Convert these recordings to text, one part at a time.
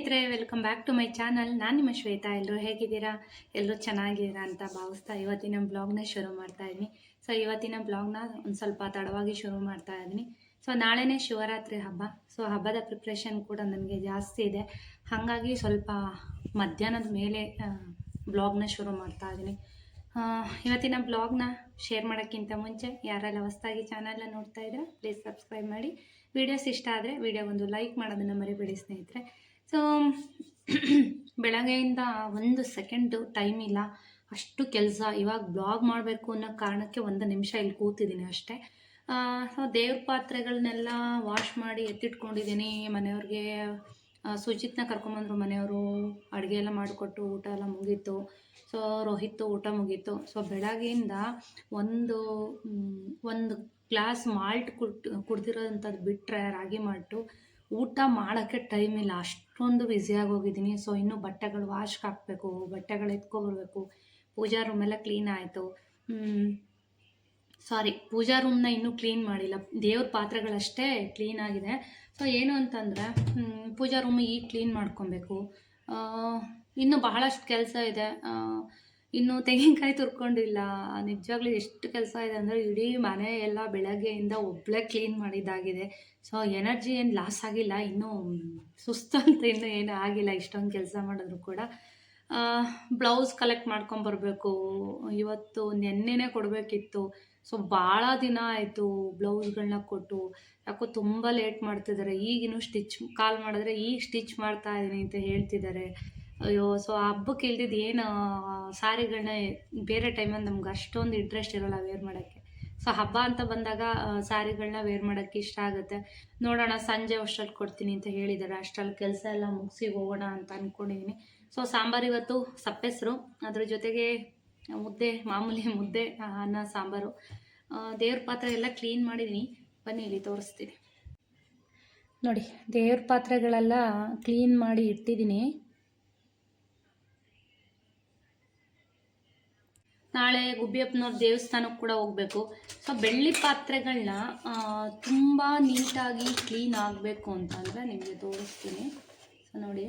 ಸ್ನೇಹಿತರೆ welcome back to my channel ನಾನು ನಿಮ್ಮ ಶ್ವೇತಾ. ಎಲ್ಲರೂ ಹೇಗಿದ್ದೀರಾ? ಎಲ್ಲರೂ ಚೆನ್ನಾಗಿದ್ದೀರಾ ಅಂತ ಭಾವಿಸ್ತಾ ಇವತ್ತಿನ ಬ್ಲಾಗ್ನ ಶುರು ಮಾಡ್ತಾ ಇದ್ದೀನಿ. ಸೊ ಇವತ್ತಿನ ಬ್ಲಾಗ್ನ ಒಂದು ಸ್ವಲ್ಪ ತಡವಾಗಿ ಶುರು ಮಾಡ್ತಾ ಇದ್ದೀನಿ. ಸೊ ನಾಳೆನೇ ಶಿವರಾತ್ರಿ ಹಬ್ಬ. ಸೊ ಹಬ್ಬದ ಪ್ರಿಪ್ರೇಷನ್ ಕೂಡ ನನಗೆ ಜಾಸ್ತಿ ಇದೆ. ಹಾಗಾಗಿ ಸ್ವಲ್ಪ ಮಧ್ಯಾಹ್ನದ ಮೇಲೆ ಬ್ಲಾಗ್ನ ಶುರು ಮಾಡ್ತಾ ಇದ್ದೀನಿ. ಇವತ್ತಿನ ಬ್ಲಾಗ್ನ ಶೇರ್ ಮಾಡೋಕ್ಕಿಂತ ಮುಂಚೆ ಯಾರೆಲ್ಲ ಹೊಸ್ದಾಗಿ ಚಾನಲ್ನ ನೋಡ್ತಾ ಇದ್ರೆ ಪ್ಲೀಸ್ ಸಬ್ಸ್ಕ್ರೈಬ್ ಮಾಡಿ. ವಿಡಿಯೋಸ್ ಇಷ್ಟ ಆದರೆ ವಿಡಿಯೋಗೊಂದು ಲೈಕ್ ಮಾಡೋದನ್ನು ಮರಿಬೇಡಿ ಸ್ನೇಹಿತರೆ. ಸೊ ಬೆಳಗ್ಗೆಯಿಂದ ಒಂದು ಸೆಕೆಂಡು ಟೈಮ್ ಇಲ್ಲ. ಅಷ್ಟು ಕೆಲಸ. ಇವಾಗ ಬ್ಲಾಗ್ ಮಾಡಬೇಕು ಅನ್ನೋ ಕಾರಣಕ್ಕೆ ಒಂದು ನಿಮಿಷ ಇಲ್ಲಿ ಕೂತಿದ್ದೀನಿ ಅಷ್ಟೇ. ಸೊ ದೇವ್ರ ಪಾತ್ರೆಗಳನ್ನೆಲ್ಲ ವಾಶ್ ಮಾಡಿ ಎತ್ತಿಟ್ಕೊಂಡಿದ್ದೀನಿ. ಮನೆಯವ್ರಿಗೆ ಸುಜಿತ್ನ ಕರ್ಕೊಂಬಂದರು ಮನೆಯವರು. ಅಡುಗೆ ಎಲ್ಲ ಮಾಡಿಕೊಟ್ಟು ಊಟ ಎಲ್ಲ ಮುಗೀತು. ಸೊ ರೋಹಿತ್ತು ಊಟ ಮುಗೀತು. ಸೊ ಬೆಳಗ್ಗೆಯಿಂದ ಒಂದು ಒಂದು ಗ್ಲಾಸ್ ಮಾಲ್ಟ್ ಕುಡ್ ಕುಡ್ದಿರೋಂಥದ್ದು ಬಿಟ್ಟರೆ ರಾಗಿ ಮಾಲ್ಟು ಊಟ ಮಾಡೋಕ್ಕೆ ಟೈಮ್ ಇಲ್ಲ. ಅಷ್ಟೊಂದು ಬ್ಯುಸಿಯಾಗಿ ಹೋಗಿದ್ದೀನಿ. ಸೊ ಇನ್ನೂ ಬಟ್ಟೆಗಳು ವಾಶ್ಗೆ ಹಾಕಬೇಕು, ಬಟ್ಟೆಗಳು ಎತ್ಕೊಬರ್ಬೇಕು. ಪೂಜಾ ರೂಮ್ ಎಲ್ಲ ಕ್ಲೀನ್ ಆಯಿತು. ಸಾರಿ ಪೂಜಾ ರೂಮ್ನ ಇನ್ನೂ ಕ್ಲೀನ್ ಮಾಡಿಲ್ಲ. ದೇವ್ರ ಪಾತ್ರೆಗಳಷ್ಟೇ ಕ್ಲೀನ್ ಆಗಿದೆ. ಸೊ ಏನು ಅಂತಂದರೆ ಪೂಜಾ ರೂಮ್ ಈಗ ಕ್ಲೀನ್ ಮಾಡ್ಕೊಬೇಕು. ಇನ್ನೂ ಬಹಳಷ್ಟು ಕೆಲಸ ಇದೆ. ಇನ್ನು ತೆಂಗಿನಕಾಯಿ ತುರ್ಕೊಂಡಿಲ್ಲ. ನಿಜವಾಗ್ಲೂ ಎಷ್ಟು ಕೆಲಸ ಇದೆ ಅಂದರೆ ಇಡೀ ಮನೆ ಎಲ್ಲ ಬೆಳಗ್ಗೆಯಿಂದ ಒಬ್ಬಳೇ ಕ್ಲೀನ್ ಮಾಡಿದ್ದಾಗಿದೆ. ಸೊ ಎನರ್ಜಿ ಏನು ಲಾಸ್ ಆಗಿಲ್ಲ, ಇನ್ನೂ ಸುಸ್ತು ಅಂತ ಇನ್ನೂ ಏನೂ ಆಗಿಲ್ಲ ಇಷ್ಟೊಂದು ಕೆಲಸ ಮಾಡಿದ್ರು ಕೂಡ. ಬ್ಲೌಸ್ ಕಲೆಕ್ಟ್ ಮಾಡ್ಕೊಂಬರ್ಬೇಕು ಇವತ್ತು ನೆನ್ನೆನೇ ಕೊಡಬೇಕಿತ್ತು. ಸೊ ಭಾಳ ದಿನ ಆಯಿತು ಬ್ಲೌಸ್ಗಳನ್ನ ಕೊಟ್ಟು. ಯಾಕೋ ತುಂಬ ಲೇಟ್ ಮಾಡ್ತಿದ್ದಾರೆ ಈಗಿನ್ನೂ ಸ್ಟಿಚ್ ಕಾಲ್ ಮಾಡಿದ್ರೆ ಈಗ ಸ್ಟಿಚ್ ಮಾಡ್ತಾ ಇದ್ದೀನಿ ಅಂತ ಹೇಳ್ತಿದ್ದಾರೆ ಅಯ್ಯೋ ಸೊ ಹಬ್ಬಕ್ಕೆ ಇಲ್ದಿದ್ದು ಏನು ಸಾರಿಗಳನ್ನ ಬೇರೆ ಟೈಮಲ್ಲಿ ನಮ್ಗೆ ಅಷ್ಟೊಂದು ಇಂಟ್ರೆಸ್ಟ್ ಇರೋಲ್ಲ ವೇರ್ ಮಾಡೋಕ್ಕೆ. ಸೊ ಹಬ್ಬ ಅಂತ ಬಂದಾಗ ಸ್ಯಾರಿಗಳನ್ನ ವೇರ್ ಮಾಡೋಕ್ಕೆ ಇಷ್ಟ ಆಗುತ್ತೆ. ನೋಡೋಣ, ಸಂಜೆ ಅಷ್ಟರಲ್ಲಿ ಕೊಡ್ತೀನಿ ಅಂತ ಹೇಳಿದ್ದಾರೆ ಅಷ್ಟರಲ್ಲಿ ಕೆಲಸ ಎಲ್ಲ ಮುಗಿಸಿ ಹೋಗೋಣ ಅಂತ ಅಂದ್ಕೊಂಡಿದ್ದೀನಿ ಸೊ ಸಾಂಬಾರು ಇವತ್ತು ಸಪ್ಪೆಸರು. ಅದ್ರ ಜೊತೆಗೆ ಮುದ್ದೆ, ಮಾಮೂಲಿ ಮುದ್ದೆ ಅನ್ನ, ಸಾಂಬಾರು. ದೇವ್ರ ಪಾತ್ರೆ ಎಲ್ಲ ಕ್ಲೀನ್ ಮಾಡಿದ್ದೀನಿ ಬನ್ನಿ ಇಲ್ಲಿ ತೋರಿಸ್ತೀನಿ. ನೋಡಿ, ದೇವ್ರ ಪಾತ್ರೆಗಳೆಲ್ಲ ಕ್ಲೀನ್ ಮಾಡಿ ಇಟ್ಟಿದ್ದೀನಿ ನಾಳೆ ಗುಬ್ಬಿಯಪ್ಪನವ್ರ ದೇವಸ್ಥಾನಕ್ಕೆ ಕೂಡ ಹೋಗಬೇಕು. ಸೊ ಬೆಳ್ಳಿ ಪಾತ್ರೆಗಳನ್ನ ತುಂಬ ನೀಟಾಗಿ ಕ್ಲೀನ್ ಆಗಬೇಕು ಅಂತಂದರೆ ನಿಮಗೆ ತೋರಿಸ್ತೀನಿ. ಸೊ ನೋಡಿ.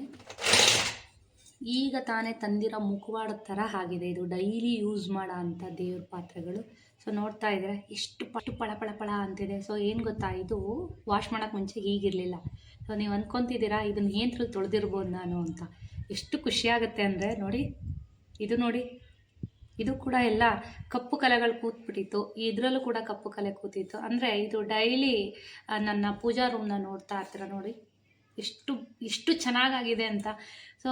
ಈಗ ತಾನೇ ತಂದಿರೋ ಮುಖವಾಡ ಥರ ಆಗಿದೆ. ಇದು ಡೈಲಿ ಯೂಸ್ ಮಾಡೋ ಅಂಥ ದೇವ್ರ ಪಾತ್ರೆಗಳು. ಸೊ ನೋಡ್ತಾ ಇದ್ದಾರೆ ಎಷ್ಟು ಪಟ್ಟು ಪಳ ಪಳ ಪಳ ಅಂತಿದೆ. ಸೊ ಏನು ಗೊತ್ತಾ? ಇದು ವಾಶ್ ಮಾಡೋಕ್ಕೆ ಮುಂಚೆ ಹೀಗಿರಲಿಲ್ಲ. ಸೊ ನೀವು ಅಂದ್ಕೊತಿದ್ದೀರಾ ಇದನ್ನ ಏನ್ರಲ್ಲಿ ತೊಳೆದಿರ್ಬೋದು ನಾನು ಅಂತ. ಎಷ್ಟು ಖುಷಿಯಾಗುತ್ತೆ ಅಂದರೆ, ನೋಡಿ. ಇದು ನೋಡಿ. ಇದು ಕೂಡ ಎಲ್ಲ ಕಪ್ಪು ಕಲೆಗಳು ಕೂತ್ಬಿಟ್ಟಿತ್ತು. ಇದರಲ್ಲೂ ಕೂಡ ಕಪ್ಪು ಕಲೆ ಕೂತಿತ್ತು. ಅಂದರೆ ಇದು ಡೈಲಿ ನನ್ನ ಪೂಜಾ ರೂಮ್ನ ನೋಡ್ತಾ ಇರ್ತೀರ ನೋಡಿ. ಎಷ್ಟು ಎಷ್ಟು ಚೆನ್ನಾಗಾಗಿದೆ ಅಂತ. ಸೊ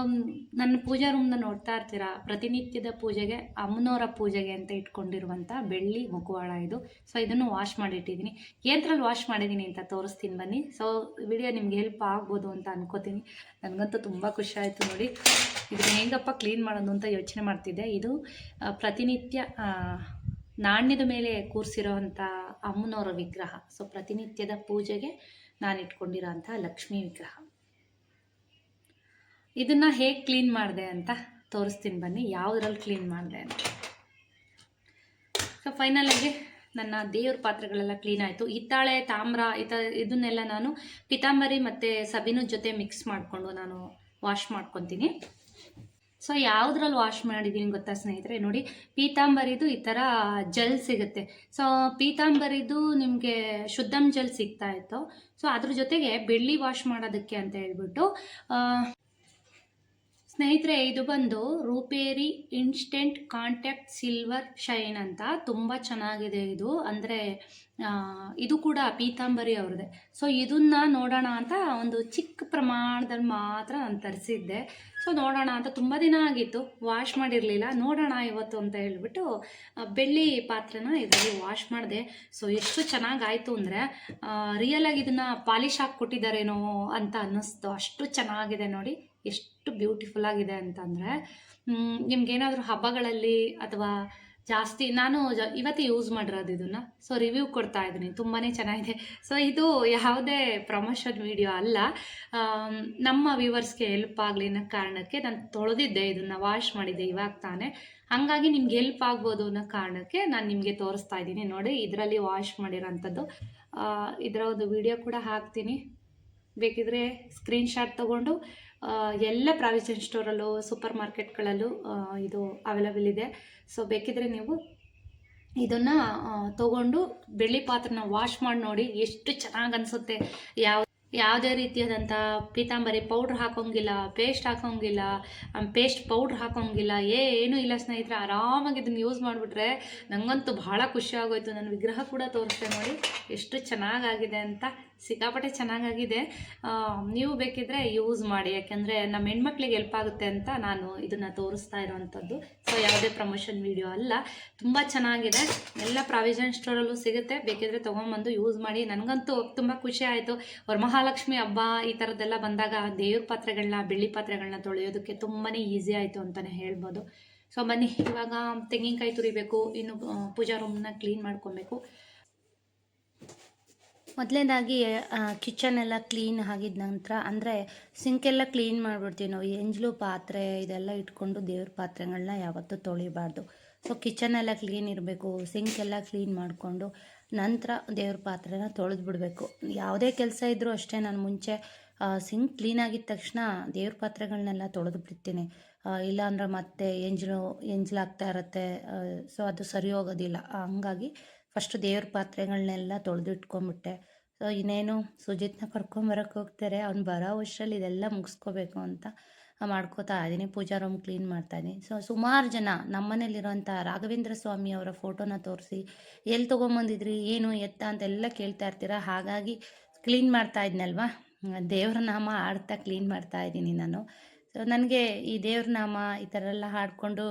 ನನ್ನ ಪೂಜಾ ರೂಮ್ನ ನೋಡ್ತಾ ಇರ್ತೀರ? ಪ್ರತಿನಿತ್ಯದ ಪೂಜೆಗೆ, ಅಮ್ಮನವರ ಪೂಜೆಗೆ ಅಂತ ಇಟ್ಕೊಂಡಿರುವಂಥ ಬೆಳ್ಳಿ ಮುಖವಾಡ ಇದು. ಸೊ ಇದನ್ನು ವಾಶ್ ಮಾಡಿಟ್ಟಿದ್ದೀನಿ. ಏನರಲ್ಲಿ ವಾಶ್ ಮಾಡಿದ್ದೀನಿ ಅಂತ ತೋರಿಸ್ತೀನಿ ಬನ್ನಿ. ಸೊ ವಿಡಿಯೋ ನಿಮ್ಗೆ ಹೆಲ್ಪ್ ಆಗ್ಬೋದು ಅಂತ ಅನ್ಕೋತೀನಿ. ನನಗಂತೂ ತುಂಬ ಖುಷಿ ಆಯಿತು ನೋಡಿ. ಇದನ್ನ ಹೆಂಗಪ್ಪ ಕ್ಲೀನ್ ಮಾಡೋದು ಅಂತ ಯೋಚನೆ ಮಾಡ್ತಿದ್ದೆ. ಇದು ಪ್ರತಿನಿತ್ಯ ನಾಣ್ಯದ ಮೇಲೆ ಕೂರಿಸಿರೋವಂಥ ಅಮ್ಮನವರ ವಿಗ್ರಹ. ಸೊ ಪ್ರತಿನಿತ್ಯದ ಪೂಜೆಗೆ ನಾನು ಇಟ್ಕೊಂಡಿರೋ ಅಂಥ ಲಕ್ಷ್ಮೀ ವಿಗ್ರಹ. ಇದನ್ನು ಹೇಗೆ ಕ್ಲೀನ್ ಮಾಡಿದೆ ಅಂತ ತೋರಿಸ್ತೀನಿ ಬನ್ನಿ, ಯಾವುದ್ರಲ್ಲಿ ಕ್ಲೀನ್ ಮಾಡಿದೆ ಅಂತ. ಸೊ ಫೈನಲಾಗಿ ನನ್ನ ದೇವ್ರ ಪಾತ್ರೆಗಳೆಲ್ಲ ಕ್ಲೀನ್ ಆಯಿತು. ಹಿತ್ತಾಳೆ, ತಾಮ್ರ ಇತ ಇದನ್ನೆಲ್ಲ ನಾನು ಪಿತಾಂಬರಿ ಮತ್ತು ಸಬಿನ ಜೊತೆ ಮಿಕ್ಸ್ ಮಾಡಿಕೊಂಡು ನಾನು ವಾಶ್ ಮಾಡ್ಕೊತೀನಿ. ಸೊ ಯಾವುದ್ರಲ್ಲಿ ವಾಶ್ ಮಾಡಿದ್ದೀನಿ ಗೊತ್ತಾ ಸ್ನೇಹಿತರೆ? ನೋಡಿ, ಪೀತಾಂಬರಿದು ಈ ಥರ ಜೆಲ್ ಸಿಗುತ್ತೆ. ಸೊ ಪೀತಾಂಬರಿದು ನಿಮಗೆ ಶುದ್ಧಂ ಜೆಲ್ ಸಿಗ್ತಾ ಇತ್ತು. ಸೊ ಅದ್ರ ಜೊತೆಗೆ ಬೆಳ್ಳಿ ವಾಶ್ ಮಾಡೋದಕ್ಕೆ ಅಂತ ಹೇಳ್ಬಿಟ್ಟು ಸ್ನೇಹಿತರೆ, ಇದು ಬಂದು Ruperi instant contact silver shine ಅಂತ ತುಂಬ ಚೆನ್ನಾಗಿದೆ ಇದು. ಅಂದರೆ ಇದು ಕೂಡ ಪೀತಾಂಬರಿ ಅವ್ರದ್ದೆ. ಸೊ ಇದನ್ನ ನೋಡೋಣ ಅಂತ ಒಂದು ಚಿಕ್ಕ ಪ್ರಮಾಣದಲ್ಲಿ ಮಾತ್ರ ನಾನು ತರಿಸಿದ್ದೆ. ಸೊ ನೋಡೋಣ ಅಂತ ತುಂಬ ದಿನ ಆಗಿತ್ತು. ವಾಶ್ ಮಾಡಿರಲಿಲ್ಲ. ನೋಡೋಣ ಇವತ್ತು ಅಂತ ಹೇಳ್ಬಿಟ್ಟು ಬೆಳ್ಳಿ ಪಾತ್ರೆನ ಇದರಲ್ಲಿ ವಾಶ್ ಮಾಡಿದೆ. ಸೊ ಎಷ್ಟು ಚೆನ್ನಾಗಾಯಿತು ಅಂದರೆ ರಿಯಲಾಗಿ ಇದನ್ನು ಪಾಲಿಶ್ ಹಾಕಿ ಕೊಟ್ಟಿದ್ದಾರೇನೋ ಅಂತ ಅನ್ನಿಸ್ತು. ಅಷ್ಟು ಚೆನ್ನಾಗಿದೆ ನೋಡಿ. ಎಷ್ಟು ಬ್ಯೂಟಿಫುಲ್ ಆಗಿದೆ ಅಂತಂದರೆ ನಿಮ್ಗೇನಾದರೂ ಹಬ್ಬಗಳಲ್ಲಿ ಅಥವಾ ಜಾಸ್ತಿ ನಾನು ಜ- ಇವತ್ತೇ ಯೂಸ್ ಮಾಡಿರೋದು ಇದನ್ನು. ಸೊ ರಿವ್ಯೂ ಕೊಡ್ತಾ ಇದ್ದೀನಿ. ತುಂಬಾ ಚೆನ್ನಾಗಿದೆ. ಸೊ ಇದು ಯಾವುದೇ ಪ್ರಮೋಷನ್ ವಿಡಿಯೋ ಅಲ್ಲ. ನಮ್ಮ ವ್ಯೂವರ್ಸ್ಗೆ ಹೆಲ್ಪ್ ಆಗಲಿ ಅನ್ನೋ ಕಾರಣಕ್ಕೆ ನಾನು ತೊಳೆದಿದ್ದೆ. ಇದನ್ನು ವಾಶ್ ಮಾಡಿದ್ದೆ ಇವಾಗ ತಾನೇ. ಹಾಗಾಗಿ ನಿಮ್ಗೆ ಹೆಲ್ಪ್ ಆಗ್ಬೋದು ಅನ್ನೋ ಕಾರಣಕ್ಕೆ ನಾನು ನಿಮಗೆ ತೋರಿಸ್ತಾ ಇದ್ದೀನಿ. ನೋಡಿ, ಇದರಲ್ಲಿ ವಾಶ್ ಮಾಡಿರೋಂಥದ್ದು. ಇದರ ಒಂದು ವಿಡಿಯೋ ಕೂಡ ಹಾಕ್ತೀನಿ. ಬೇಕಿದ್ರೆ ಸ್ಕ್ರೀನ್ಶಾಟ್ ತೊಗೊಂಡು ಎಲ್ಲ ಪ್ರಾವಿಷನ್ ಸ್ಟೋರಲ್ಲೂ ಸೂಪರ್ ಮಾರ್ಕೆಟ್ಗಳಲ್ಲೂ ಇದು ಅವೈಲಬಲ್ ಇದೆ. ಸೊ ಬೇಕಿದ್ರೆ ನೀವು ಇದನ್ನು ತಗೊಂಡು ಬೆಳ್ಳಿ ಪಾತ್ರನ ವಾಶ್ ಮಾಡಿ ನೋಡಿ ಎಷ್ಟು ಚೆನ್ನಾಗಿ ಅನಿಸುತ್ತೆ. ಯಾವ, ಯಾವುದೇ ರೀತಿಯಾದಂಥ ಪೀತಾಂಬರಿ ಪೌಡ್ರ್ ಹಾಕೋಂಗಿಲ್ಲ ಪೇಸ್ಟ್ ಹಾಕೋಂಗಿಲ್ಲ ಪೇಸ್ಟ್ ಪೌಡ್ರ್ ಹಾಕೋಂಗಿಲ್ಲ, ಏನೂ ಇಲ್ಲ ಸ್ನೇಹಿತರೆ, ಆರಾಮಾಗಿ ಇದನ್ನು ಯೂಸ್ ಮಾಡಿಬಿಟ್ರೆ ನನಗಂತೂ ಭಾಳ ಖುಷಿ ಆಗೋಯ್ತು. ನನ್ನ ವಿಗ್ರಹ ಕೂಡ ತೋರಿಸ್ದೆ ನೋಡಿ, ಎಷ್ಟು ಚೆನ್ನಾಗಾಗಿದೆ ಅಂತ. ಸಿಕ್ಕಾಪಟ್ಟೆ ಚೆನ್ನಾಗಾಗಿದೆ. ನೀವು ಬೇಕಿದ್ರೆ ಯೂಸ್ ಮಾಡಿ. ಯಾಕೆಂದರೆ ನಮ್ಮ ಹೆಣ್ಮಕ್ಳಿಗೆ ಹೆಲ್ಪ್ ಆಗುತ್ತೆ ಅಂತ ನಾನು ಇದನ್ನು ತೋರಿಸ್ತಾ ಇರೋವಂಥದ್ದು. ಸೊ ಯಾವುದೇ ಪ್ರಮೋಷನ್ ವಿಡಿಯೋ ಅಲ್ಲ. ತುಂಬ ಚೆನ್ನಾಗಿದೆ. ಎಲ್ಲ ಪ್ರಾವಿಷನ್ ಸ್ಟೋರಲ್ಲೂ ಸಿಗುತ್ತೆ. ಬೇಕಿದ್ರೆ ತೊಗೊಂಬಂದು ಯೂಸ್ ಮಾಡಿ. ನನಗಂತೂ ತುಂಬ ಖುಷಿ ಆಯಿತು. ವರಮಹಾಲಕ್ಷ್ಮಿ ಹಬ್ಬ ಈ ಥರದ್ದೆಲ್ಲ ಬಂದಾಗ ದೇವ್ರ ಪಾತ್ರೆಗಳನ್ನ, ಬೆಳ್ಳಿ ಪಾತ್ರೆಗಳನ್ನ ತೊಳೆಯೋದಕ್ಕೆ ತುಂಬಾ ಈಸಿ ಆಯಿತು ಅಂತಲೇ ಹೇಳ್ಬೋದು. ಸೊ ಬನ್ನಿ. ಇವಾಗ ತೆಂಗಿನಕಾಯಿ ತುರಿಬೇಕು. ಇನ್ನು ಪೂಜಾ ರೂಮ್ನ ಕ್ಲೀನ್ ಮಾಡ್ಕೊಬೇಕು. ಮೊದಲನೇದಾಗಿ ಕಿಚನ್ ಎಲ್ಲ ಕ್ಲೀನ್ ಆಗಿದ ನಂತರ, ಅಂದರೆ ಸಿಂಕೆಲ್ಲ ಕ್ಲೀನ್ ಮಾಡಿಬಿಡ್ತೀವಿ ನಾವು. ಎಂಜಲು ಪಾತ್ರೆ, ಇದೆಲ್ಲ ಇಟ್ಕೊಂಡು ದೇವ್ರ ಪಾತ್ರೆಗಳನ್ನ ಯಾವತ್ತೂ ತೊಳಿಬಾರ್ದು. ಸೊ ಕಿಚನ್ ಎಲ್ಲ ಕ್ಲೀನ್ ಇರಬೇಕು ಸಿಂಕ್ ಎಲ್ಲ ಕ್ಲೀನ್ ಮಾಡಿಕೊಂಡು ನಂತರ ದೇವ್ರ ಪಾತ್ರೆನ ತೊಳೆದು ಬಿಡಬೇಕು ಯಾವುದೇ ಕೆಲಸ ಇದ್ದರೂ ಅಷ್ಟೇ ನಾನು ಮುಂಚೆ ಸಿಂಕ್ ಕ್ಲೀನ್ ಆಗಿದ ತಕ್ಷಣ ದೇವ್ರ ಪಾತ್ರೆಗಳನ್ನೆಲ್ಲ ತೊಳೆದು ಬಿಡ್ತೀನಿ ಇಲ್ಲಾಂದ್ರೆ ಮತ್ತೆ ಎಂಜಲು ಎಂಜಲಾಗ್ತಾ ಇರುತ್ತೆ ಸೊ ಅದು ಸರಿ ಹೋಗೋದಿಲ್ಲ. ಹಂಗಾಗಿ ಫಸ್ಟ್ ದೇವ್ರ ಪಾತ್ರೆಗಳನ್ನೆಲ್ಲ ತೊಳೆದು ಇಟ್ಕೊಂಬಿಟ್ಟೆ ಸೊ ಇನ್ನೇನು ಸುಜಿತ್ನ ಕರ್ಕೊಂಬರಕ್ಕೆ ಹೋಗ್ತಾರೆ. ಅವ್ನು ಬರೋ ವರ್ಷದಲ್ಲಿ ಇದೆಲ್ಲ ಮುಗಿಸ್ಕೋಬೇಕು ಅಂತ ಮಾಡ್ಕೋತಾ ಇದ್ದೀನಿ ಪೂಜಾ ರೂಮ್ ಕ್ಲೀನ್ ಮಾಡ್ತಾಯಿದ್ದೀನಿ ಸೊ ಸುಮಾರು ಜನ ನಮ್ಮನೇಲಿರೋಂಥ ರಾಘವೇಂದ್ರ ಸ್ವಾಮಿ ಅವರ ಫೋಟೋನ ತೋರಿಸಿ ಎಲ್ಲಿ ತೊಗೊಂಬಂದಿದ್ರಿ? ಏನು ಎತ್ತ ಅಂತೆಲ್ಲ ಕೇಳ್ತಾ ಇರ್ತೀರ? ಹಾಗಾಗಿ ಕ್ಲೀನ್ ಮಾಡ್ತಾ ಇದ್ನಲ್ವಾ? ದೇವ್ರ ನಾಮ ಆಡ್ತಾ ಕ್ಲೀನ್ ಮಾಡ್ತಾ ಇದ್ದೀನಿ ನಾನು. ಸೊ ನನಗೆ ಈ ದೇವ್ರ ನಾಮ ಈ ಥರ ಎಲ್ಲ ಹಾಡ್ಕೊಂಡು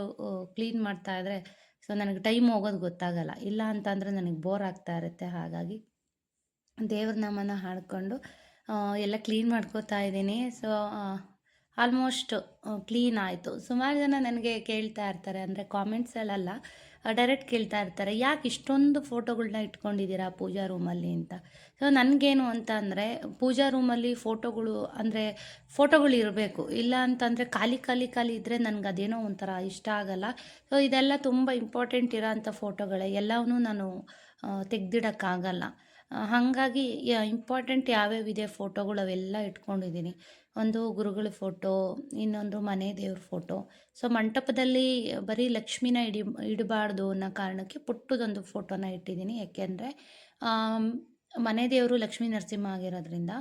ಕ್ಲೀನ್ ಮಾಡ್ತಾ ಇದ್ರೆ, ಸೊ, ನನಗೆ ಟೈಮ್ ಹೋಗೋದು ಗೊತ್ತಾಗಲ್ಲ. ಇಲ್ಲ ಅಂತಂದರೆ ನನಗೆ ಬೋರ್ ಆಗ್ತಾ ಇರುತ್ತೆ. ಹಾಗಾಗಿ ದೇವ್ರ ನಾಮನ ಹಾಡ್ಕೊಂಡು ಎಲ್ಲ ಕ್ಲೀನ್ ಮಾಡ್ಕೋತಾ ಇದ್ದೀನಿ. ಸೊ ಆಲ್ಮೋಸ್ಟ್ ಕ್ಲೀನ್ ಆಯಿತು. ಸುಮಾರು ಜನ ನನಗೆ ಕೇಳ್ತಾ ಇರ್ತಾರೆ, ಅಂದರೆ ಕಾಮೆಂಟ್ಸಲ್ಲ ಡೈರೆಕ್ಟ್ ಕೇಳ್ತಾ ಇರ್ತಾರೆ, ಯಾಕೆ ಇಷ್ಟೊಂದು ಫೋಟೋಗಳನ್ನ ಇಟ್ಕೊಂಡಿದ್ದೀರಾ ಪೂಜಾ ರೂಮಲ್ಲಿ ಅಂತ? ಸೊ ನನಗೇನು ಅಂತ ಅಂದರೆ, ಪೂಜಾ ರೂಮಲ್ಲಿ ಫೋಟೋಗಳು ಅಂದರೆ ಫೋಟೋಗಳು ಇರಬೇಕು. ಇಲ್ಲ ಅಂತಂದರೆ ಖಾಲಿ ಖಾಲಿ ಖಾಲಿ ಇದ್ದರೆ ನನಗೆ ಅದೇನೋ ಒಂಥರ ಇಷ್ಟ ಆಗಲ್ಲ. ಸೊ ಇದೆಲ್ಲ ತುಂಬ ಇಂಪಾರ್ಟೆಂಟ್ ಇರೋ ಅಂಥ ಫೋಟೋಗಳೇ ಎಲ್ಲವನ್ನೂ ನಾನು ತೆಗೆದಿಡೋಕ್ಕಾಗಲ್ಲ. ಹಾಗಾಗಿ ಇಂಪಾರ್ಟೆಂಟ್ ಯಾವ್ಯಾವಿದೆ ಫೋಟೋಗಳು ಅವೆಲ್ಲ ಇಟ್ಕೊಂಡಿದ್ದೀನಿ. ಒಂದು ಗುರುಗಳ ಫೋಟೋ ಇನ್ನೊಂದು ಮನೆ ದೇವ್ರ ಫೋಟೋ ಸೊ ಮಂಟಪದಲ್ಲಿ ಬರೀ ಲಕ್ಷ್ಮಿನ ಇಡಿ, ಇಡಬಾರ್ದು ಅನ್ನೋ ಕಾರಣಕ್ಕೆ ಪುಟ್ಟದೊಂದು ಫೋಟೋನ ಇಟ್ಟಿದ್ದೀನಿ. ಯಾಕೆಂದರೆ ಮನೆ ದೇವರು ಲಕ್ಷ್ಮೀ ನರಸಿಂಹ ಆಗಿರೋದ್ರಿಂದ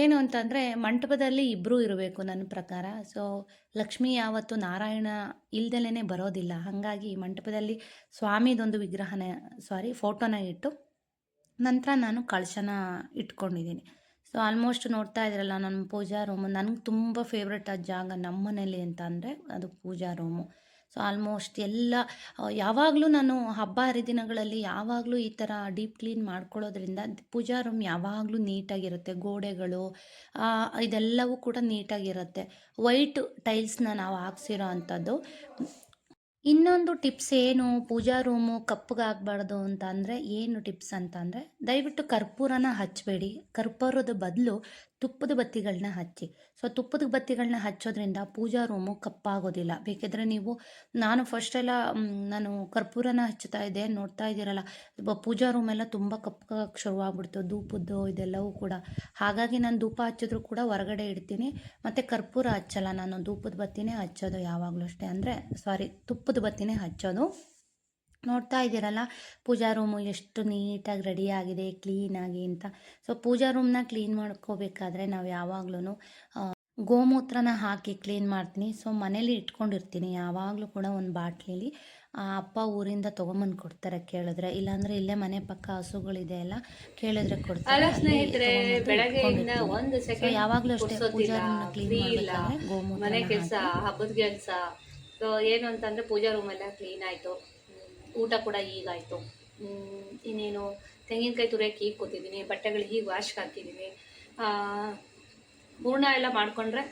ಏನು ಅಂತಂದರೆ ಮಂಟಪದಲ್ಲಿ ಇಬ್ಬರೂ ಇರಬೇಕು ನನ್ನ ಪ್ರಕಾರ. ಸೊ ಲಕ್ಷ್ಮಿ ಯಾವತ್ತು ನಾರಾಯಣ ಇಲ್ದಲೇ ಬರೋದಿಲ್ಲ. ಹಾಗಾಗಿ ಮಂಟಪದಲ್ಲಿ ಸ್ವಾಮಿದೊಂದು ವಿಗ್ರಹನ ಸಾರಿ ಫೋಟೋನ ಇಟ್ಟು ನಂತರ ನಾನು ಕಳಶನ ಇಟ್ಕೊಂಡಿದ್ದೀನಿ. ಸೊ ಆಲ್ಮೋಸ್ಟ್ ನೋಡ್ತಾ ಇದ್ರಲ್ಲ ನನ್ನ ಪೂಜಾ ರೂಮು ನನಗೆ ತುಂಬ ಫೇವ್ರೆಟ್ ಆ ಜಾಗ ನಮ್ಮ ಮನೇಲಿ ಅಂತ ಅಂದರೆ ಅದು ಪೂಜಾ ರೂಮು ಸೊ ಆಲ್ಮೋಸ್ಟ್ ಎಲ್ಲ ಯಾವಾಗಲೂ ನಾನು ಹಬ್ಬ ಹರಿದಿನಗಳಲ್ಲಿ ಯಾವಾಗಲೂ ಈ ಥರ ಡೀಪ್ ಕ್ಲೀನ್ ಮಾಡ್ಕೊಳ್ಳೋದ್ರಿಂದ ಪೂಜಾ ರೂಮ್ ಯಾವಾಗಲೂ ನೀಟಾಗಿರುತ್ತೆ. ಗೋಡೆಗಳು ಇದೆಲ್ಲವೂ ಕೂಡ ನೀಟಾಗಿರುತ್ತೆ. ವೈಟ್ ಟೈಲ್ಸ್ನ ನಾವು ಹಾಕ್ಸಿರೋ ಅಂಥದ್ದು. ಇನ್ನೊಂದು ಟಿಪ್ಸ್ ಏನು? ಪೂಜಾ ರೂಮು ಕಪ್ಪಗಾಗಬಾರ್ದು ಅಂತ ಅಂದರೆ ಏನು ಟಿಪ್ಸ್ ಅಂತಂದರೆ, ದಯವಿಟ್ಟು ಕರ್ಪೂರನ ಹಚ್ಚಬೇಡಿ ಕರ್ಪೂರದ ಬದಲು ತುಪ್ಪದ ಬತ್ತಿಗಳನ್ನ ಹಚ್ಚಿ. ಸೊ ತುಪ್ಪದ ಬತ್ತಿಗಳನ್ನ ಹಚ್ಚೋದ್ರಿಂದ ಪೂಜಾ ರೂಮು ಕಪ್ಪಾಗೋದಿಲ್ಲ. ಬೇಕಿದ್ರೆ ನೀವು, ನಾನು ಫಸ್ಟೆಲ್ಲ ಎಲ್ಲ ನಾನು ಕರ್ಪೂರನ ಹಚ್ಚುತ್ತಾ ಇದ್ದೆ, ನೋಡ್ತಾ ಇದ್ದೀರಲ್ಲ ಪೂಜಾ ರೂಮೆಲ್ಲ ತುಂಬ ಕಪ್ಪಾಗಕ್ಕೆ ಶುರುವಾಗ್ಬಿಡ್ತು, ಧೂಪದ್ದು ಇದೆಲ್ಲವೂ ಕೂಡ. ಹಾಗಾಗಿ ನಾನು ಧೂಪ ಹಚ್ಚಿದ್ರು ಕೂಡ ಹೊರಗಡೆ ಇಡ್ತೀನಿ. ಮತ್ತು ಕರ್ಪೂರ ಹಚ್ಚಲ್ಲ, ನಾನು ಧೂಪದ ಬತ್ತಿನೇ ಹಚ್ಚೋದು ಯಾವಾಗಲೂ ಅಷ್ಟೇ. ಅಂದರೆ ಸಾರಿ ತುಪ್ಪದ ಬತ್ತಿನೇ ಹಚ್ಚೋದು. ನೋಡ್ತಾ ಇದ್ದೀರಲ್ಲ? ಪೂಜಾ ರೂಮು ಎಷ್ಟು ನೀಟಾಗಿ ರೆಡಿ ರೆಡಿಯಾಗಿದೆ ಕ್ಲೀನಾಗಿ ಅಂತ. ಸೊ ಪೂಜಾ ರೂಮ್ನ ಕ್ಲೀನ್ ಮಾಡ್ಕೋಬೇಕಾದ್ರೆ ನಾವು ಯಾವಾಗ್ಲೂ ಗೋಮೂತ್ರನ ಹಾಕಿ ಕ್ಲೀನ್ ಮಾಡ್ತೀನಿ. ಸೊ ಮನೇಲಿ ಇಟ್ಕೊಂಡಿರ್ತೀನಿ. ಯಾವಾಗಲೂ ಕೂಡ ಒಂದು ಬಾಟ್ಲಿಲಿ ಆ ಅಪ್ಪ ಊರಿಂದ ತೊಗೊಂಬಂದು ಕೊಡ್ತಾರೆ ಕೇಳಿದ್ರೆ. ಇಲ್ಲಾಂದ್ರೆ ಇಲ್ಲೇ ಮನೆ ಪಕ್ಕ ಹಸುಗಳಿದೆ ಅಲ್ಲ ಕೇಳಿದ್ರೆ ಕೊಡ್ತಾರೆ. ಯಾವಾಗಲೂ ಅಷ್ಟೇ ಪೂಜಾ ರೂಮ್ನ ಕ್ಲೀನ್ ಮಾಡಬೇಕಾದ್ರೆ ಗೋಮೂತ್ರ ಕೆಲಸ ಹಬ್ಬದ ಕೆಲಸ. ಸೊ ಏನು ಅಂತಂದ್ರೆ ಪೂಜಾ ರೂಮ್ ಎಲ್ಲ ಕ್ಲೀನ್ ಆಯಿತು. ಊಟ ಕೂಡ ಈಗಾಯಿತು. ಇನ್ನೇನು ತೆಂಗಿನಕಾಯಿ ತುರಿಯಕ್ಕೆ ಹೀಗೆ ಕೂತಿದ್ದೀನಿ ಬಟ್ಟೆಗಳು ಹೀಗೆ ವಾಶ್ಗೆ ಹಾಕಿದ್ದೀನಿ ಹೂರ್ಣ ಎಲ್ಲ ಮಾಡಿಕೊಂಡ್ರೆ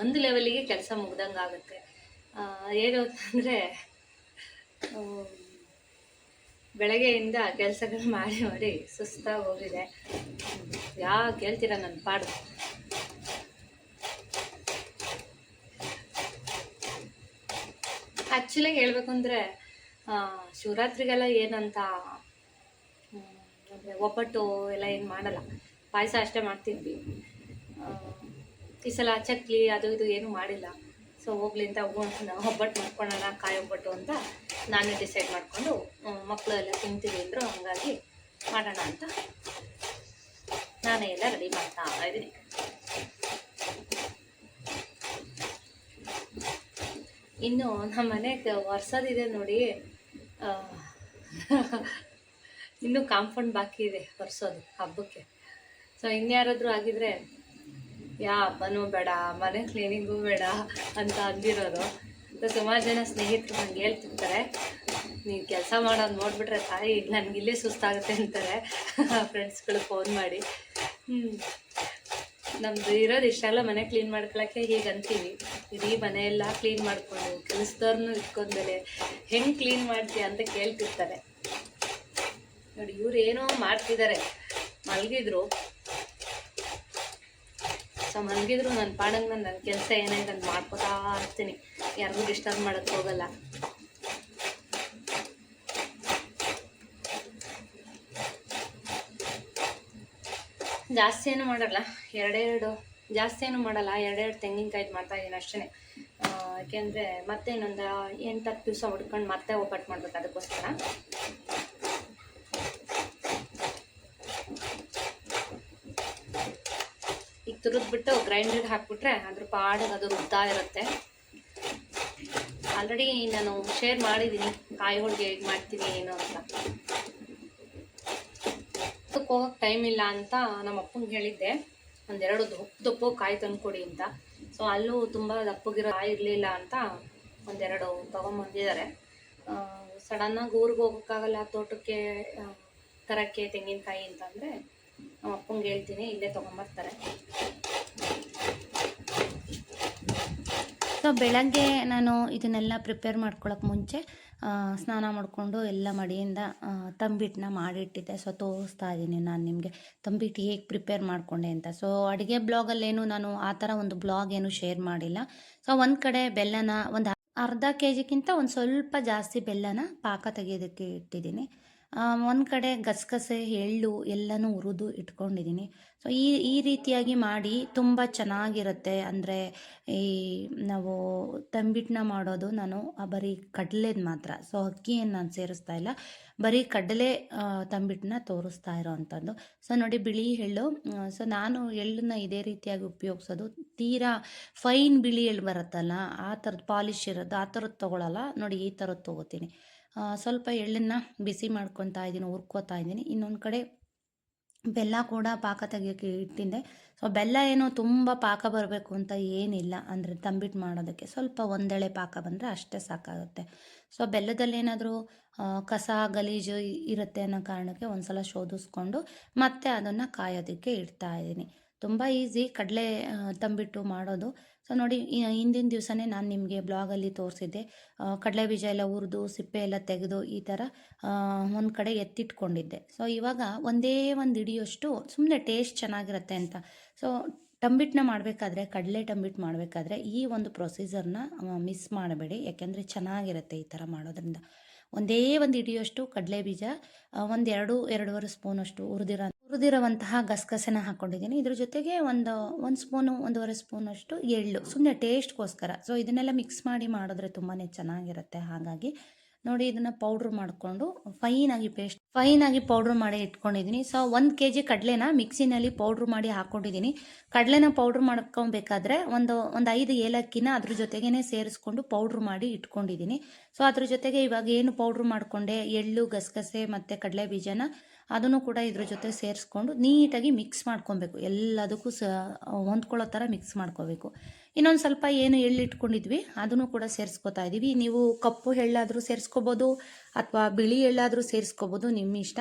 ಒಂದು ಲೆವೆಲಿಗೆ ಕೆಲಸ ಮುಗ್ದಂಗೆ ಆಗುತ್ತೆ. ಏನು ಅಂತಂದರೆ ಬೆಳಗ್ಗೆಯಿಂದ ಕೆಲಸಗಳು ಮಾಡಿ ಮಾಡಿ ಸುಸ್ತಾಗಿ ಹೋಗಿದೆ. ಯಾಕೆ ಹೇಳ್ತೀರ ನನ್ನ ಪಾಡು. ಆ್ಯಕ್ಚುಲಾಗಿ ಹೇಳಬೇಕು ಅಂದರೆ ಶಿವರಾತ್ರಿಗೆಲ್ಲ ಏನಂತ ಅಂದರೆ ಒಬ್ಬಟ್ಟು ಎಲ್ಲ ಏನು ಮಾಡಲ್ಲ. ಪಾಯಸ ಅಷ್ಟೇ ಮಾಡ್ತಿದ್ವಿ. ಈ ಸಲ ಚಕ್ಲಿ ಅದು ಇದು ಏನು ಮಾಡಿಲ್ಲ. ಸೊ ಹೋಗ್ಲಿ ಅಂತ ಹೋಗೋಣ ಒಬ್ಬಟ್ಟು ಮಾಡ್ಕೊಳ್ಳೋಣ, ಕಾಯಿ ಒಬ್ಬಟ್ಟು ಅಂತ ನಾನೇ ಡಿಸೈಡ್ ಮಾಡಿಕೊಂಡು ಮಕ್ಕಳು ಎಲ್ಲ ತಿಂತೀವಿ ಅಂದರು, ಹಾಗಾಗಿ ಮಾಡೋಣ ಅಂತ ನಾನೇ ಎಲ್ಲ ರೆಡಿ ಮಾಡ್ತಾ ಇದ್ದೀನಿ. ಇನ್ನು ನಮ್ಮ ಮನೆಗೆ ವರ್ಷದಿದೆ ನೋಡಿ. ಇನ್ನೂ ಕಾಂಪೌಂಡ್ ಬಾಕಿ ಇದೆ ಒರೆಸೋದು ಹಬ್ಬಕ್ಕೆ. ಸೊ ಇನ್ಯಾರಾದರೂ ಆಗಿದ್ರೆ, ಯಾ, ಹಬ್ಬನೂ ಬೇಡ, ಮನೆ ಕ್ಲೀನಿಂಗೂ ಬೇಡ ಅಂತ ಅಂದಿರೋರು ಸೊ ಸುಮಾರು ಜನ ಸ್ನೇಹಿತರು ನಂಗೆ ಹೇಳ್ತಿರ್ತಾರೆ. ನೀನು ಕೆಲಸ ಮಾಡೋದು ನೋಡಿಬಿಟ್ರೆ ತಾಯಿ, ನನಗೆ ಇಲ್ಲೇ ಸುಸ್ತಾಗುತ್ತೆ ಅಂತಾರೆ. ಫ್ರೆಂಡ್ಸ್ಗಳು ಫೋನ್ ಮಾಡಿ. ಹ್ಞೂ ನಮ್ದು ಇರೋದು ಇಷ್ಟೆಲ್ಲ ಮನೆ ಕ್ಲೀನ್ ಮಾಡ್ಕೊಳಕ್ಕೆ ಹೀಗೆ ಅಂತೀವಿ. ಇಡೀ ಮನೆಯೆಲ್ಲ ಕ್ಲೀನ್ ಮಾಡಿಕೊಂಡು ಕೆಲಸದವ್ರನ್ನೂ ಇಟ್ಕೊಂಡ್ಮೇಲೆ ಹೆಂಗೆ ಕ್ಲೀನ್ ಮಾಡ್ತೀಯ ಅಂತ ಕೇಳ್ತಿರ್ತಾರೆ. ನೋಡಿ, ಇವ್ರು ಏನೋ ಮಾಡ್ತಿದ್ದಾರೆ ಮಲಗಿದ್ರು. ಸೊ, ಮಲಗಿದ್ರು ನನ್ನ ಪಾಡಂಗೆ ನಾನು ನನ್ನ ಕೆಲಸ ಏನಾಯ್ತು ನಾನು ಮಾಡ್ಕೊತಾ ಇರ್ತೀನಿ. ಯಾರಿಗೂ ಡಿಸ್ಟರ್ಬ್ ಮಾಡೋಕ್ಕೆ ಹೋಗಲ್ಲ. ಜಾಸ್ತಿ ಏನು ಮಾಡಲ್ಲ. ಎರಡೆರಡು, ಜಾಸ್ತಿ ಏನು ಮಾಡಲ್ಲ. ಎರಡೆರಡು ತೆಂಗಿನಕಾಯ್ದು ಮಾಡ್ತಾ ಇದ್ದೀನಿ ಅಷ್ಟೇ ಯಾಕೆಂದರೆ ಮತ್ತೆ ಇನ್ನೊಂದು ಎಂಟು ಹತ್ತು ದಿವಸ ಹುಡ್ಕೊಂಡು ಮತ್ತೆ ಒಬ್ಬಟ್ಟು ಮಾಡಬೇಕು ಅದಕ್ಕೋಸ್ಕರ. ಈಗ ತುರಿದ್ಬಿಟ್ಟು ಗ್ರೈಂಡರ್ಗೆ ಹಾಕ್ಬಿಟ್ರೆ ಅದ್ರ ಪಾಡಿಗೆ ಅದು ರುದ್ದ ಇರುತ್ತೆ. ಆಲ್ರೆಡಿ ನಾನು ಶೇರ್ ಮಾಡಿದ್ದೀನಿ, ಕಾಯಿ ಹೋಳಿಗೆ ಹೇಗೆ ಮಾಡ್ತೀನಿ, ಏನು ಅಂತ. ಹೋಗಕ್ಕೆ ಟೈಮ್ ಇಲ್ಲ ಅಂತ ನಮ್ಮ ಅಪ್ಪಂಗೆ ಹೇಳಿದ್ದೆ. ಒಂದೆರಡು ದಪ್ಪ ದಪ್ಪ ಕಾಯಿ ತಂದುಕೊಡಿ ಅಂತ. ಸೊ ಅಲ್ಲೂ ತುಂಬ ದಪ್ಪಗಿರೋ ಕಾಯಿ ಇರಲಿಲ್ಲ ಅಂತ ಒಂದೆರಡು ತೊಗೊಂಬಂದಿದ್ದಾರೆ ಸಡನ್ನಾಗಿ ಊರಿಗೆ ಹೋಗೋಕ್ಕಾಗಲ್ಲ ತೋಟಕ್ಕೆ ತರಕ್ಕೆ ತೆಂಗಿನಕಾಯಿ ಅಂತಂದರೆ ನಮ್ಮ ಅಪ್ಪಂಗೆ ಹೇಳ್ತೀನಿ, ಇಲ್ಲೇ ತೊಗೊಂಬರ್ತಾರೆ ಸೊ ಬೆಳಗ್ಗೆ ನಾನು ಇದನ್ನೆಲ್ಲ ಪ್ರಿಪೇರ್ ಮಾಡ್ಕೊಳ್ಳೋಕೆ ಮುಂಚೆ ಸ್ನಾನ ಮಾಡಿಕೊಂಡು ಎಲ್ಲ ಮಡಿಯಿಂದ ತಂಬಿಟ್ಟನ್ನ ಮಾಡಿಟ್ಟಿದ್ದೆ. ಸೊ ತೋರಿಸ್ತಾ ಇದ್ದೀನಿ ನಾನು ನಿಮಗೆ. ತಂಬಿಟ್ಟು ಹೇಗೆ ಪ್ರಿಪೇರ್ ಮಾಡಿಕೊಂಡೆ ಅಂತ. ಸೊ ಅಡುಗೆ ಬ್ಲಾಗಲ್ಲೇನು ನಾನು ಆ ಥರ ಒಂದು ಬ್ಲಾಗ್ ಏನು ಶೇರ್ ಮಾಡಿಲ್ಲ. ಸೊ ಒಂದು ಕಡೆ ಬೆಲ್ಲನ ಒಂದು ಅರ್ಧ ಕೆ ಜಿಗಿಂತ ಒಂದು ಸ್ವಲ್ಪ ಜಾಸ್ತಿ ಬೆಲ್ಲನ ಪಾಕ ತೆಗೆಯೋದಕ್ಕೆ ಇಟ್ಟಿದ್ದೀನಿ. ಒಂದು ಕಡೆ ಗಸಗಸೆ, ಎಳ್ಳು ಎಲ್ಲನೂ ಹುರಿದು ಇಟ್ಕೊಂಡಿದ್ದೀನಿ ಸೊ ಈ ಈ ರೀತಿಯಾಗಿ ಮಾಡಿ ತುಂಬ ಚೆನ್ನಾಗಿರುತ್ತೆ. ಅಂದರೆ ಈ ನಾವು ತಂಬಿಟ್ಟನ್ನ ಮಾಡೋದು ನಾನು ಬರೀ ಕಡಲೆದು ಮಾತ್ರ. ಸೊ ಅಕ್ಕಿಯನ್ನು ನಾನು ಸೇರಿಸ್ತಾ ಇಲ್ಲ. ಬರೀ ಕಡಲೆ ತಂಬಿಟ್ಟನ್ನ ತೋರಿಸ್ತಾ ಇರೋ ಅಂಥದ್ದು. ಸೊ ನೋಡಿ ಬಿಳಿ ಎಳ್ಳು. ಸೊ ನಾನು ಎಳ್ಳನ್ನ ಇದೇ ರೀತಿಯಾಗಿ ಉಪಯೋಗಿಸೋದು. ತೀರಾ ಫೈನ್ ಬಿಳಿ ಎಳ್ಳು ಬರುತ್ತಲ್ಲ, ಆ ಥರದ್ದು ಪಾಲಿಶ್ ಇರೋದು, ಆ ಥರದ್ದು ತೊಗೊಳಲ್ಲ. ನೋಡಿ, ಈ ಥರದ್ದು ತೊಗೋತೀನಿ. ಸ್ವಲ್ಪ ಎಳ್ಳನ್ನು ಬಿಸಿ ಮಾಡ್ಕೊತಾ ಇದ್ದೀನಿ, ಹುರ್ಕೋತಾ ಇದ್ದೀನಿ. ಇನ್ನೊಂದು ಕಡೆ ಬೆಲ್ಲ ಕೂಡ ಪಾಕ ತೆಗಿಯೋಕ್ಕೆ ಇಟ್ಟಿದ್ದೆ. ಸೊ ಬೆಲ್ಲ ಏನೋ ತುಂಬ ಪಾಕ ಬರಬೇಕು ಅಂತ ಏನಿಲ್ಲ, ಅಂದರೆ ತಂಬಿಟ್ಟು ಮಾಡೋದಕ್ಕೆ. ಸ್ವಲ್ಪ ಒಂದೆಳೆ ಪಾಕ ಬಂದರೆ ಅಷ್ಟೇ ಸಾಕಾಗುತ್ತೆ. ಸೊ ಬೆಲ್ಲದಲ್ಲಿ ಏನಾದರೂ ಕಸ, ಗಲೀಜು ಇರುತ್ತೆ ಅನ್ನೋ ಕಾರಣಕ್ಕೆ ಒಂದು ಸಲ ಶೋಧಿಸ್ಕೊಂಡು ಮತ್ತೆ ಅದನ್ನು ಕಾಯೋದಕ್ಕೆ ಇಡ್ತಾ ಇದ್ದೀನಿ. ತುಂಬ ಈಸಿ, ಕಡಲೆ ತಂಬಿಟ್ಟು ಮಾಡೋದು. ಸೊ ನೋಡಿ ಹಿಂದಿನ ದಿವಸನೇ ನಾನು ನಿಮಗೆ ಬ್ಲಾಗಲ್ಲಿ ತೋರಿಸಿದ್ದೆ. ಕಡಲೆ ಬೀಜ ಎಲ್ಲ ಹುರಿದು, ಸಿಪ್ಪೆ ಎಲ್ಲ ತೆಗೆದು ಈ ಥರ ಒಂದು ಕಡೆ ಎತ್ತಿಟ್ಕೊಂಡಿದ್ದೆ. ಸೊ ಇವಾಗ ಒಂದೇ ಒಂದು ಹಿಡಿಯೋಷ್ಟು ಸುಮ್ಮನೆ ಟೇಸ್ಟ್ ಚೆನ್ನಾಗಿರುತ್ತೆ ಅಂತ. ಸೊ ಟಂಬಿಟ್ನ ಮಾಡಬೇಕಾದ್ರೆ, ಕಡಲೆ ಟಂಬಿಟ್ ಮಾಡಬೇಕಾದ್ರೆ ಈ ಒಂದು ಪ್ರೊಸೀಜರ್ನ ಮಿಸ್ ಮಾಡಬೇಡಿ. ಯಾಕೆಂದರೆ ಚೆನ್ನಾಗಿರುತ್ತೆ ಈ ಥರ ಮಾಡೋದ್ರಿಂದ. ಒಂದೇ ಒಂದು ಹಿಡಿಯೋಷ್ಟು ಕಡಲೆ ಬೀಜ ಒಂದೆರಡು ಎರಡೂವರೆ ಸ್ಪೂನಷ್ಟು ಹುರಿದಿರೋ ಹುರಿದಿರೋವಂತಹ ಗಸಗಸೆನ ಹಾಕ್ಕೊಂಡಿದ್ದೀನಿ ಇದ್ರ ಜೊತೆಗೆ ಒಂದು ಒಂದು ಸ್ಪೂನು, ಒಂದೂವರೆ ಸ್ಪೂನಷ್ಟು ಎಳ್ಳು. ಸುಮ್ಮನೆ ಟೇಸ್ಟ್ಗೋಸ್ಕರ. ಸೊ ಇದನ್ನೆಲ್ಲ ಮಿಕ್ಸ್ ಮಾಡಿ ಮಾಡಿದ್ರೆ ತುಂಬಾ ಚೆನ್ನಾಗಿರುತ್ತೆ. ಹಾಗಾಗಿ ನೋಡಿ, ಇದನ್ನು ಪೌಡ್ರ್ ಮಾಡಿಕೊಂಡು ಫೈನಾಗಿ ಪೇಸ್ಟ್ ಫೈನಾಗಿ ಪೌಡ್ರ್ ಮಾಡಿ ಇಟ್ಕೊಂಡಿದ್ದೀನಿ. ಸೊ ಒಂದು ಕೆ ಜಿ ಕಡಲೆನ ಮಿಕ್ಸಿನಲ್ಲಿ ಪೌಡ್ರ್ ಮಾಡಿ ಹಾಕ್ಕೊಂಡಿದ್ದೀನಿ ಕಡಲೆನ ಪೌಡ್ರ್ ಮಾಡ್ಕೊಬೇಕಾದ್ರೆ ಒಂದು ಒಂದು ಐದು ಏಲಕ್ಕಿನ ಅದ್ರ ಜೊತೆಗೇ ಸೇರಿಸ್ಕೊಂಡು ಪೌಡ್ರ್ ಮಾಡಿ ಇಟ್ಕೊಂಡಿದ್ದೀನಿ. ಸೊ ಅದ್ರ ಜೊತೆಗೆ ಇವಾಗ ಏನು ಪೌಡ್ರ್ ಮಾಡಿಕೊಂಡೆ? ಎಳ್ಳು, ಗಸಗಸೆ ಮತ್ತು ಕಡಲೆ ಬೀಜನ ಅದನ್ನು ಕೂಡ ಇದ್ರ ಜೊತೆ ಸೇರಿಸ್ಕೊಂಡು ನೀಟಾಗಿ ಮಿಕ್ಸ್ ಮಾಡ್ಕೊಬೇಕು. ಎಲ್ಲದಕ್ಕೂ ಸ, ಹೊಂದ್ಕೊಳ್ಳೋ ಥರ ಮಿಕ್ಸ್ ಮಾಡ್ಕೋಬೇಕು. ಇನ್ನೊಂದು ಸ್ವಲ್ಪ ಏನು ಎಳ್ಳಿಟ್ಕೊಂಡಿದ್ವಿ, ಅದನ್ನು ಕೂಡ ಸೇರಿಸ್ಕೊತಾ ಇದ್ದೀವಿ ನೀವು ಕಪ್ಪು ಎಳ್ಳಾದರೂ ಸೇರಿಸ್ಕೋಬೋದು, ಅಥವಾ ಬಿಳಿ ಎಳ್ಳಾದರೂ ಸೇರಿಸ್ಕೋಬೋದು, ನಿಮ್ಮ ಇಷ್ಟ.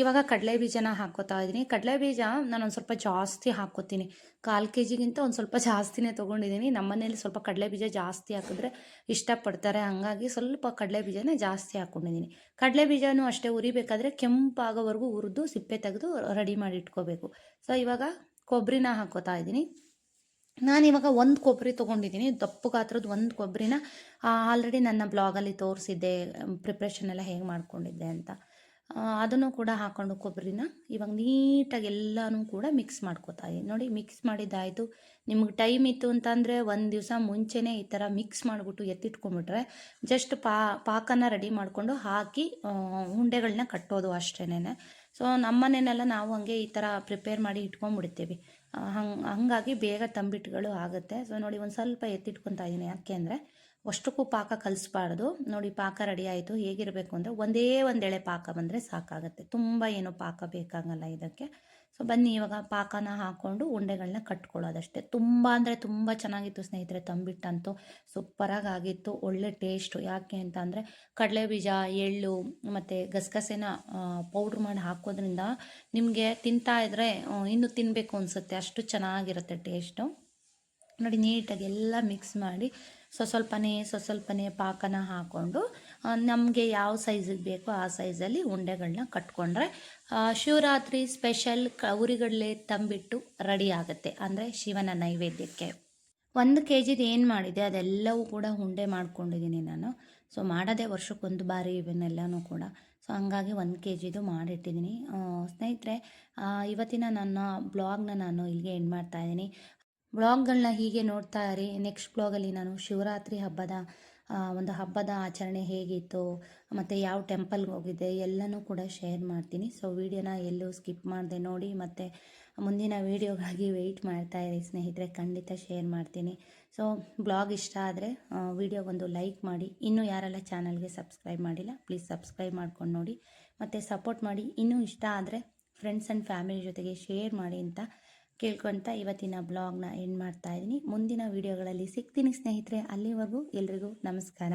ಇವಾಗ ಕಡಲೆ ಬೀಜನ ಹಾಕೋತಾ ಇದ್ದೀನಿ. ಕಡಲೆ ಬೀಜ ನಾನು ಒಂದು ಸ್ವಲ್ಪ ಜಾಸ್ತಿ ಹಾಕೋತೀನಿ ಕಾಲು ಕೆ ಜಿಗಿಂತ ಒಂದು ಸ್ವಲ್ಪ ಜಾಸ್ತಿನೇ ತೊಗೊಂಡಿದ್ದೀನಿ ನಮ್ಮನೇಲಿ ಸ್ವಲ್ಪ ಕಡಲೆ ಬೀಜ ಜಾಸ್ತಿ ಹಾಕಿದ್ರೆ ಇಷ್ಟಪಡ್ತಾರೆ. ಹಂಗಾಗಿ ಸ್ವಲ್ಪ ಕಡಲೆ ಬೀಜನೇ ಜಾಸ್ತಿ ಹಾಕ್ಕೊಂಡಿದ್ದೀನಿ ಕಡಲೆ ಬೀಜನೂ ಅಷ್ಟೇ ಉರಿಬೇಕಾದ್ರೆ ಕೆಂಪಾಗೋವರೆಗೂ ಹುರಿದು ಸಿಪ್ಪೆ ತೆಗೆದು ರೆಡಿ ಮಾಡಿ ಇಟ್ಕೋಬೇಕು. ಸೊ ಇವಾಗ ಕೊಬ್ಬರಿನ ಹಾಕೋತಾ ಇದ್ದೀನಿ. ನಾನಿವಾಗ ಒಂದು ಕೊಬ್ಬರಿ ತೊಗೊಂಡಿದ್ದೀನಿ ದಪ್ಪು ಗಾತ್ರದ ಒಂದು ಕೊಬ್ಬರಿನ ಆಲ್ರೆಡಿ ನನ್ನ ಬ್ಲಾಗಲ್ಲಿ ತೋರಿಸಿದ್ದೆ ಪ್ರಿಪ್ರೇಷನ್ ಎಲ್ಲ ಹೇಗೆ ಮಾಡ್ಕೊಂಡಿದ್ದೆ ಅಂತ. ಅದನ್ನು ಕೂಡ ಹಾಕೊಂಡು ಕೊಬ್ಬರಿನ ಇವಾಗ ನೀಟಾಗಿ ಎಲ್ಲನೂ ಕೂಡ ಮಿಕ್ಸ್ ಮಾಡ್ಕೋತಾ ನೋಡಿ ಮಿಕ್ಸ್ ಮಾಡಿದ್ದಾಯಿತು. ನಿಮ್ಗೆ ಟೈಮ್ ಇತ್ತು ಅಂತಂದರೆ ಒಂದು ದಿವಸ ಮುಂಚೆನೇ ಈ ಥರ ಮಿಕ್ಸ್ ಮಾಡಿಬಿಟ್ಟು ಎತ್ತಿಟ್ಕೊಂಡ್ಬಿಟ್ರೆ ಜಸ್ಟ್ ಪಾ, ಪಾಕನ ರೆಡಿ ಮಾಡಿಕೊಂಡು ಹಾಕಿ ಉಂಡೆಗಳನ್ನ ಕಟ್ಟೋದು ಅಷ್ಟೇನೆ ಸೊ ನಮ್ಮನೆಯಲ್ಲೆಲ್ಲ ನಾವು ಹಂಗೆ ಈ ಥರ ಪ್ರಿಪೇರ್ ಮಾಡಿ ಇಟ್ಕೊಂಡ್ಬಿಡ್ತೀವಿ. ಹಂಗೆ, ಹಾಗಾಗಿ ಬೇಗ ತಂಬಿಟ್ಟುಗಳು ಆಗುತ್ತೆ. ಸೊ ನೋಡಿ, ಒಂದು ಸ್ವಲ್ಪ ಎತ್ತಿಟ್ಕೊತಾ ಇದ್ದೀನಿ. ಯಾಕೆ ಅಂದರೆ ಅಷ್ಟಕ್ಕೂ ಪಾಕ ಕಲಿಸ್ಬಾರ್ದು. ನೋಡಿ ಪಾಕ ರೆಡಿ ಆಯಿತು. ಹೇಗಿರಬೇಕು ಅಂದರೆ ಒಂದೇ ಒಂದೆಳೆ ಪಾಕ ಬಂದರೆ ಸಾಕಾಗುತ್ತೆ. ತುಂಬ ಏನು ಪಾಕ ಬೇಕಾಗಲ್ಲ ಇದಕ್ಕೆ. ಸೊ ಬನ್ನಿ, ಇವಾಗ ಪಾಕನ ಹಾಕ್ಕೊಂಡು ಉಂಡೆಗಳನ್ನ ಕಟ್ಕೊಳ್ಳೋದಷ್ಟೇ. ತುಂಬ ಅಂದರೆ ತುಂಬ ಚೆನ್ನಾಗಿತ್ತು ಸ್ನೇಹಿತರೆ. ತಂಬಿಟ್ಟಂತೂ ಸೂಪರಾಗಿ ಆಗಿತ್ತು ಒಳ್ಳೆ ಟೇಸ್ಟು. ಯಾಕೆ ಅಂತ ಅಂದರೆ ಕಡಲೆ ಬೀಜ, ಎಳ್ಳು, ಮತ್ತು ಗಸಗಸೆನ ಪೌಡ್ರ್ ಮಾಡಿ ಹಾಕೋದ್ರಿಂದ ನಿಮಗೆ ತಿಂತಾ ಇದ್ದರೆ ಇನ್ನೂ ತಿನ್ನಬೇಕು ಅನಿಸುತ್ತೆ. ಅಷ್ಟು ಚೆನ್ನಾಗಿರುತ್ತೆ ಟೇಸ್ಟು. ನೋಡಿ, ನೀಟಾಗಿ ಎಲ್ಲ ಮಿಕ್ಸ್ ಮಾಡಿ ಸ್ವ ಸ್ವಲ್ಪನೇ ಸ್ವ ಸ್ವಲ್ಪನೇ ಪಾಕನ ಹಾಕ್ಕೊಂಡು ನಮಗೆ ಯಾವ ಸೈಜಿಗೆ ಬೇಕೋ ಆ ಸೈಜಲ್ಲಿ ಉಂಡೆಗಳನ್ನ ಕಟ್ಕೊಂಡ್ರೆ ಶಿವರಾತ್ರಿ ಸ್ಪೆಷಲ್ ಕೌರಿಗಡಲೆ ತಂಬಿಟ್ಟು ರೆಡಿ ಆಗುತ್ತೆ. ಅಂದರೆ ಶಿವನ ನೈವೇದ್ಯಕ್ಕೆ. ಒಂದು ಕೆ ಜಿದು ಏನು ಮಾಡಿದೆ, ಅದೆಲ್ಲವೂ ಕೂಡ ಉಂಡೆ ಮಾಡ್ಕೊಂಡಿದ್ದೀನಿ ನಾನು. ಸೊ ಮಾಡೋದೇ ವರ್ಷಕ್ಕೊಂದು ಬಾರಿ ಇವನ್ನೆಲ್ಲನೂ ಕೂಡ. ಸೊ ಹಂಗಾಗಿ ಒಂದು ಕೆ ಜಿದು ಮಾಡಿಟ್ಟಿದ್ದೀನಿ ಸ್ನೇಹಿತರೆ ಇವತ್ತಿನ ನನ್ನ ಬ್ಲಾಗ್ನ ನಾನು ಇಲ್ಲಿಗೆ ಎಂಡ್ ಮಾಡ್ತಾ ಇದ್ದೀನಿ. ಬ್ಲಾಗ್ಗಳನ್ನ ಹೀಗೆ ನೋಡ್ತಾ ಇರಿ. ನೆಕ್ಸ್ಟ್ ಬ್ಲಾಗಲ್ಲಿ ನಾನು ಶಿವರಾತ್ರಿ ಹಬ್ಬದ ಒಂದು ಹಬ್ಬದ ಆಚರಣೆ ಹೇಗಿತ್ತು, ಮತ್ತು ಯಾವ ಟೆಂಪಲ್ಗೆ ಹೋಗಿದ್ದೆ, ಎಲ್ಲನೂ ಕೂಡ ಶೇರ್ ಮಾಡ್ತೀನಿ. ಸೊ, ವಿಡಿಯೋನ ಎಲ್ಲೂ ಸ್ಕಿಪ್ ಮಾಡಿದೆ ನೋಡಿ, ಮತ್ತು ಮುಂದಿನ ವೀಡಿಯೋಗಾಗಿ ವೆಯ್ಟ್ ಮಾಡ್ತಾ ಇರಿ ಸ್ನೇಹಿತರೆ. ಖಂಡಿತ ಶೇರ್ ಮಾಡ್ತೀನಿ. ಸೊ, ಬ್ಲಾಗ್ ಇಷ್ಟ ಆದರೆ ವಿಡಿಯೋಗೊಂದು ಲೈಕ್ ಮಾಡಿ. ಇನ್ನೂ ಯಾರೆಲ್ಲ ಚಾನಲ್ಗೆ ಸಬ್ಸ್ಕ್ರೈಬ್ ಮಾಡಿಲ್ಲ, ಪ್ಲೀಸ್ ಸಬ್ಸ್ಕ್ರೈಬ್ ಮಾಡ್ಕೊಂಡು ನೋಡಿ. ಮತ್ತು ಸಪೋರ್ಟ್ ಮಾಡಿ. ಇನ್ನೂ ಇಷ್ಟ ಆದರೆ ಫ್ರೆಂಡ್ಸ್ ಆ್ಯಂಡ್ ಫ್ಯಾಮಿಲಿ ಜೊತೆಗೆ ಶೇರ್ ಮಾಡಿ ಅಂತ ಕೇಳ್ಕೊಂತ ಇವತ್ತಿನ ಬ್ಲಾಗ್ನ ಎಂಡ್ ಮಾಡ್ತಾ ಇದ್ದೀನಿ. ಮುಂದಿನ ವಿಡಿಯೋಗಳಲ್ಲಿ ಸಿಗ್ತೀನಿ ಸ್ನೇಹಿತರೆ. ಅಲ್ಲಿವರೆಗೂ ಎಲ್ರಿಗೂ ನಮಸ್ಕಾರ.